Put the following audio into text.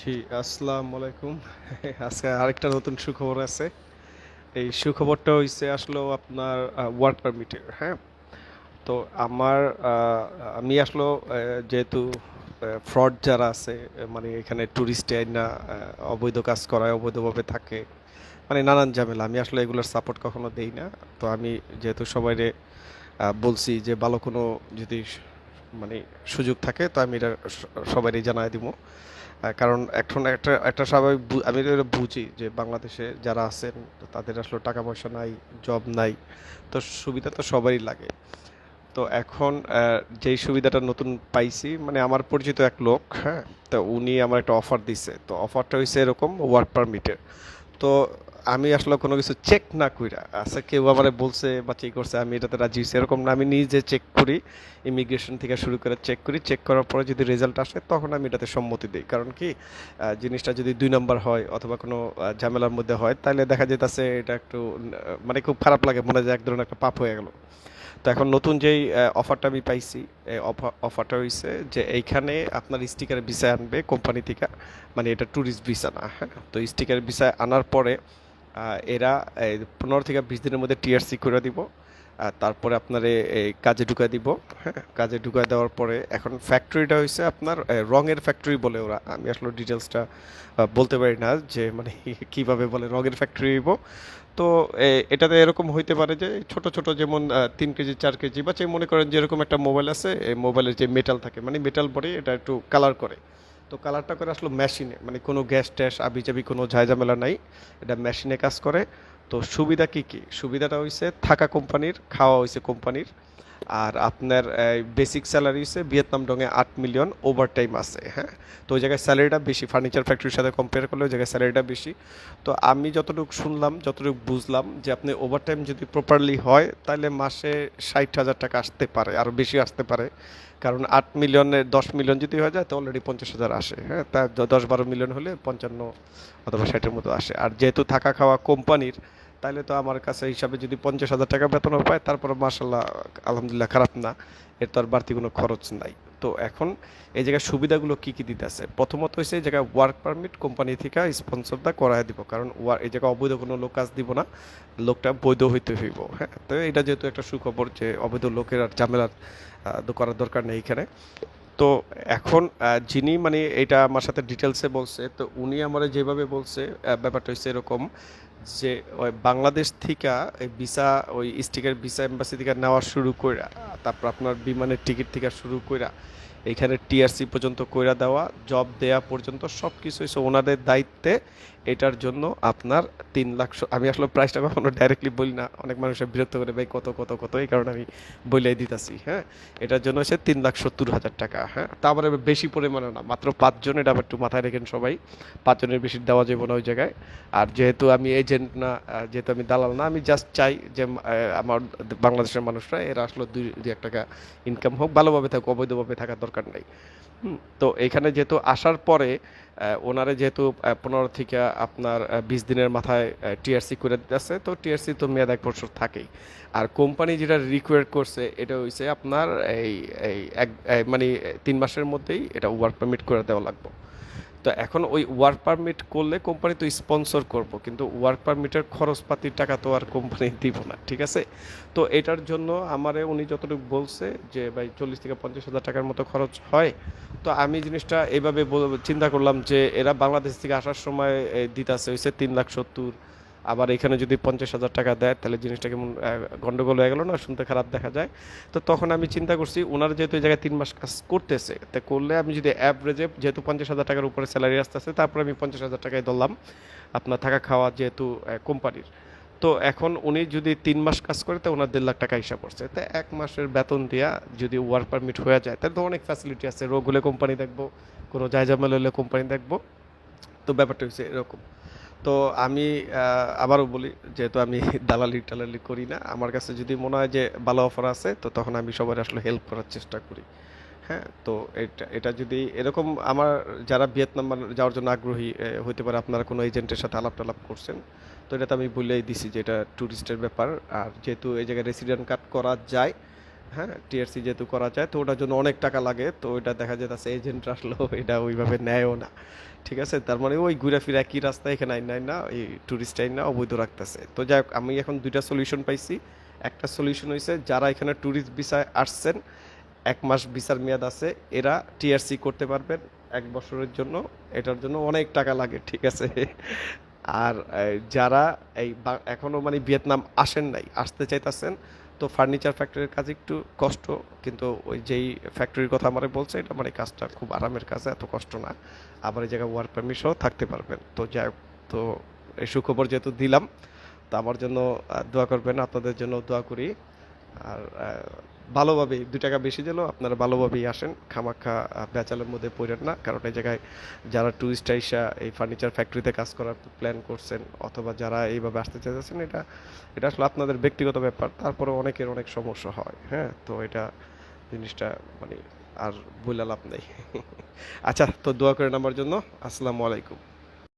জি, আসসালামু আলাইকুম। আজকে আরেকটা নতুন সুখবর আছে। এই সুখবরটা হইছে আসলো আপনার ওয়ার্ক পারমিটের হ্যাঁ? তো আমার আমি আসলো যেহেতু ফ্রড যারা আছে মানে এখানে ট্যুরিস্ট না অবৈধ কাজ করায়, অবৈধভাবে থাকে মানে নানান ঝামেলা। আমি আসলে এগুলোর সাপোর্ট কখনো দেই না। তো আমি যেহেতু সবাইরে বলছি যে ভালো কোনো যদি মানে সুযোগ থাকে, তো আমি এটা সবারই জানাই দিব। কারণ এখন একটা একটা স্বাভাবিক আমি বুঝি যে বাংলাদেশে যারা আছেন তাদের আসলে টাকা পয়সা নাই জব নাই, তো সুবিধা তো সবারই লাগে। তো এখন যেই সুবিধাটা নতুন পাইছি মানে আমার পরিচিত এক লোক হ্যাঁ তো উনি আমার একটা অফার দিছে। তো অফারটা হয়েছে এরকম ওয়ার্ক পারমিটের তো আমি আসলে কোনো কিছু চেক না কইরা আচ্ছা কেউ আমারে বলছে বা চেক করছে, আমি এটাতে রাজি হয়েছি এরকম না, আমি নিজে চেক করি ইমিগ্রেশন থেকে শুরু করে চেক করি চেক করার পরে যদি রেজাল্ট আসে, তখন আমি এটাতে সম্মতি দিই। কারণ কি জিনিসটা যদি দুই নম্বর হয় অথবা কোনো ঝামেলার মধ্যে হয় তাহলে দেখা যেতেছে এটা একটু মানে খুব খারাপ লাগে, মনে যায় এক ধরনের একটা পাপ হয়ে গেল। তো এখন নতুন যেই অফারটা আমি পাইছি, এই অফারটা হইছে যে এইখানে আপনার স্টিকার ভিসা আনবে কোম্পানি থেকে মানে এটা ট্যুরিস্ট ভিসা না হ্যাঁ? তো স্টিকার ভিসা আনার পরে এরা পনেরো থেকে বিশ দিনের মধ্যে টিআরসি করে দিব। তারপরে আপনার এই কাজে ঢুকাই দিব। হ্যাঁ কাজে ঢুকাই দেওয়ার পরে এখন ফ্যাক্টরিটা হয়েছে আপনার রঙের ফ্যাক্টরি বলে ওরা। আমি আসলে ডিটেলসটা বলতে পারি না যে মানে কীভাবে বলে রঙের ফ্যাক্টরি হইব। তো এটাতে এরকম হইতে পারে যে, ছোট ছোট যেমন তিন কেজি, চার কেজি, বা যে মনে করেন যেরকম একটা মোবাইল আছে, এই মোবাইলের যে মেটাল থাকে মানে মেটাল বডি, এটা একটু কালার করে। তো কালারটা করে আসলো মেশিনে মানে কোনো গ্যাস ট্যাস আবি জাবি কোনো ঝামেলা নাই, এটা মেশিনে কাজ করে। তো সুবিধা কী কী? সুবিধাটা হয়েছে থাকা কোম্পানির, খাওয়া হয়েছে কোম্পানির। আর আপনার বেসিক স্যালারি হচ্ছে ভিয়েতনাম ডঙে আট মিলিয়ন ওভার টাইম আছে হ্যাঁ? তো ওই জায়গায় স্যালারিটা বেশি ফার্নিচার ফ্যাক্টরির সাথে কম্পেয়ার করলে ওই জায়গায় স্যালারিটা বেশি। তো আমি যতটুকু শুনলাম, যতটুকু বুঝলাম যে আপনি ওভার টাইম যদি প্রপারলি হয়, তাহলে মাসে ষাট হাজার টাকা আসতে পারে আরও বেশি আসতে পারে। কারণ আট মিলিয়নের দশ মিলিয়ন যদি হয়ে যায়, তো অলরেডি পঞ্চাশ হাজার আসে হ্যাঁ? তা দশ বারো মিলিয়ন হলে পঞ্চান্ন অথবা ষাটের মতো আসে। আর যেহেতু থাকা খাওয়া কোম্পানির তাহলে তো আমার কাছে হিসাবে যদি পঞ্চাশ হাজার টাকা বেতন পায়, তারপর মাসাল্লাহ আলহামদুলিল্লাহ খারাপ না। এর তো আর বাড়তি কোনো খরচ নাই। তো এখন এই জায়গায় সুবিধাগুলো কি কি দিতেছে প্রথমত হচ্ছে এই জায়গায় ওয়ার্ক পারমিট কোম্পানি থেকে স্পন্সর দা করায় দিব, কারণ এই জায়গায় অবৈধ কোনো লোক কাজ দিব না। লোকটা বৈধ হইতে হইব হ্যাঁ? তো এটা যেহেতু একটা সুখবর যে অবৈধ লোকের আর ঝামেলার করার দরকার নেই এখানে। তো এখন যিনি মানে এটা আমার সাথে ডিটেলসে বলছে, তো উনি আমার যেভাবে বলছে ব্যাপারটা হচ্ছে এরকম যে ওই বাংলাদেশ থেকে এই ভিসা, ওই স্টিকার ভিসা এম্বাসি থেকে নেওয়া শুরু কইরা, তারপর আপনার বিমানের টিকিট থেকে শুরু কইরা এখানে টিআরসি পর্যন্ত কইরা দেওয়া জব দেয়া পর্যন্ত সব কিছু হচ্ছে ওনাদের দায়িত্বে। এটার জন্য আপনার তিন লাখ আমি আসলে প্রাইসটা কখনো ডাইরেক্টলি বলি না। অনেক মানুষের বিরক্ত করে, ভাই, কত কত কত? এই কারণে আমি বইলাই দিতেছি হ্যাঁ? এটার জন্য হচ্ছে তিন লাখ সত্তর হাজার টাকা হ্যাঁ? তারপরে বেশি পরিমাণে না, মাত্র পাঁচজন এটা আবার একটু মাথায় রেখেন সবাই। পাঁচজনের বেশি দেওয়া যাবে না ওই জায়গায়। আর যেহেতু আমি এজেন্ট না যেহেতু আমি দালাল না, আমি জাস্ট চাই যে আমার বাংলাদেশের মানুষরা, এরা আসলে দুই দুই এক টাকা ইনকাম হোক, ভালোভাবে থাকুক, অবৈধভাবে থাকার দরকার নাই। তো এখানে যেহেতু আসার পরে ওনারে যেহেতু পনেরো থেকে আপনার বিশ দিনের মাথায় টিআরসি করে দিতেছে, তো টিআরসি তো মেয়াদ এক বছর থাকেই। আর কোম্পানি যেটা রিকোয়ার করছে, এটা হয়েছে আপনার এই এই এক মানে তিন মাসের মধ্যেই এটা ওয়ার্ক পারমিট করে দেওয়া লাগবে। তো এখন ওই ওয়ার্ক পারমিট করলে কোম্পানি তো স্পন্সর করব, কিন্তু ওয়ার্ক পারমিটের খরচপাতির টাকা তো আর কোম্পানি দিব না, ঠিক আছে? তো এটার জন্য আমারে উনি যতটুকু বলছে যে, ভাই, চল্লিশ থেকে পঞ্চাশ হাজার টাকার মতো খরচ হয়। তো আমি জিনিসটা এভাবে চিন্তা করলাম যে, এরা বাংলাদেশ থেকে আসার সময় দিতে আছে হয়েছে তিন লাখ সত্তর। আবার এখানে যদি পঞ্চাশ হাজার টাকা দেয় তাহলে জিনিসটা কেমন আহ, গন্ডগোল হয়ে গেল না শুনতে খারাপ দেখা যায়। তো তখন আমি চিন্তা করছি ওনার যেহেতু এই জায়গায় তিন মাস কাজ করতেছে তা করলে আমি যদি অ্যাভারেজে যেহেতু পঞ্চাশ হাজার টাকার উপরে স্যালারি আসতেছে তারপরে আমি পঞ্চাশ হাজার টাকায় ধরলাম আপনার থাকা খাওয়া যেহেতু কোম্পানির তো এখন উনি যদি তিন মাস কাজ করে তো ওনার দেড় লাখ টাকা হিসাব করছে। তো এক মাসের বেতন দিয়া যদি ওয়ার্ক পারমিট হয়ে যায় তাহলে তো অনেক ফ্যাসিলিটি আছে। রোগ হলে কোম্পানি দেখব কোনো জায়জামেল হলে কোম্পানি দেখব। তো ব্যাপারটা হচ্ছে এরকম। তো আমি আবারও বলি, যেহেতু আমি দালালি টালালি করি না, আমার কাছে যদি মনে হয় যে ভালো অফার আছে, তো তখন আমি সবার আসলে হেল্প করার চেষ্টা করি। হ্যাঁ তো এটা এটা যদি এরকম আমার যারা ভিয়েতনাম মানে যাওয়ার জন্য আগ্রহী হতে পারে, আপনারা কোনো এজেন্টের সাথে আলাপ টালাপ করছেন, তো এটা তো আমি বলেই দিছি যে এটা ট্যুরিস্টের ব্যাপার। আর যেহেতু এই জায়গায় রেসিডেন্ট কার্ড করা যায় হ্যাঁ টিআরসি যেহেতু করা যায়, তো ওটার জন্য অনেক টাকা লাগে, তো ওটা দেখা যেতেছে এজেন্ট আসলেও এটা ওইভাবে নেয়ও না। ঠিক আছে? তার মানে ওই ঘুরে ফিরে একই রাস্তা এখানে আইন না, এই টুরিস্ট আইন না, অবৈধ রাখতেছে। তো যাই হোক, আমি এখন দুইটা সলিউশন পাইছি। একটা সলিউশন হয়েছে যারা এখানে ট্যুরিস্ট ভিসায় আসছেন, এক মাস ভিসার মেয়াদ আছে, এরা টিআরসি করতে পারবেন এক বছরের জন্য, এটার জন্য অনেক টাকা লাগে, ঠিক আছে? আর যারা এই এখনও মানে ভিয়েতনাম আসেন নাই, আসতে চাইতেছেন তো ফার্নিচার ফ্যাক্টরির কাজ একটু কষ্ট, কিন্তু ওই যেই ফ্যাক্টরির কথা আমার বলছে, এটা মানে কাজটা খুব আরামের কাজ, এত কষ্ট না। আবার এই জায়গায় ওয়ার্ক পারমিট সহ থাকতে পারবেন। তো যাই তো এই সুখবর যেহেতু দিলাম, তো আমার জন্য দোয়া করবেন, আপনাদের জন্য দোয়া করি। আর ভালোভাবে দুই টাকা বেশি দিলেও আপনারা ভালোভাবেই আসেন। খামাখা বেচালের মধ্যে পড়েন না। কারণ এই জায়গায় যারা টুরিস্ট আইসা এই ফার্নিচার ফ্যাক্টরিতে কাজ করার প্ল্যান করছেন অথবা যারা এইভাবে আসতে চাইতেছেন, এটা এটা আসলে আপনাদের ব্যক্তিগত ব্যাপার। তারপরে অনেকের অনেক সমস্যা হয় হ্যাঁ? তো এটা জিনিসটা মানে আর বলে লাভ নেই। আচ্ছা তো দোয়া করেন আমার জন্য। আসসালামু আলাইকুম।